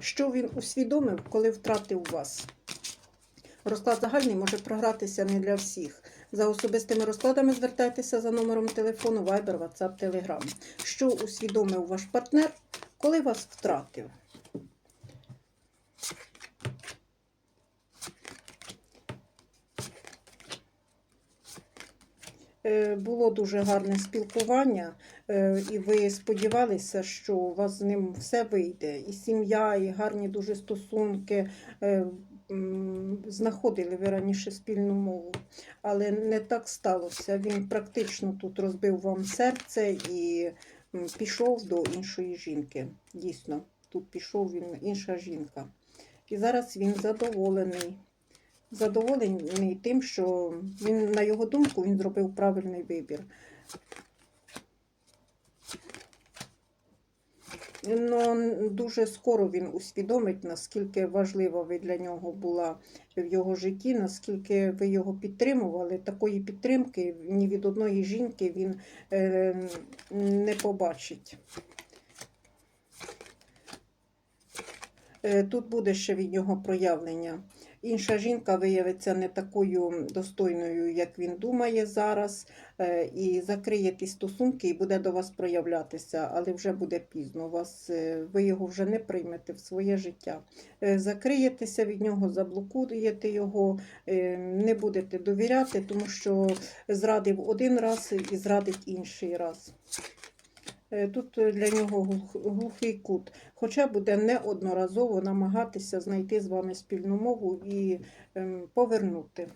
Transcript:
Що він усвідомив, коли втратив вас? Розклад загальний може програтися не для всіх. За особистими розкладами звертайтеся за номером телефону Viber, WhatsApp, Telegram. Що усвідомив ваш партнер, коли вас втратив? Було дуже гарне спілкування, е, і ви сподівалися, що у вас з ним все вийде. І сім'я, і гарні дуже стосунки. е, Знаходили ви раніше спільну мову, але не так сталося. Він практично тут розбив вам серце і пішов до іншої жінки. Дійсно, тут пішов він інша жінка. І зараз він задоволений. Задоволений тим, що він, на його думку, він зробив правильний вибір. Ну, дуже скоро він усвідомить, наскільки важлива ви для нього була в його житті, наскільки ви його підтримували. Такої підтримки ні від одної жінки він е, не побачить. Тут буде ще від нього проявлення. Інша жінка виявиться не такою достойною, як він думає зараз, е, і закриє ті стосунки і буде до вас проявлятися, але вже буде пізно. Вас, е, ви його вже не приймете в своє життя. Е, Закриєтеся від нього, заблокуєте його, е, не будете довіряти, тому що зрадив один раз і зрадить інший раз. Е, Тут е, для нього глухий кут, хоча буде неодноразово намагатися знайти з вами спільну мову і ем, повернути.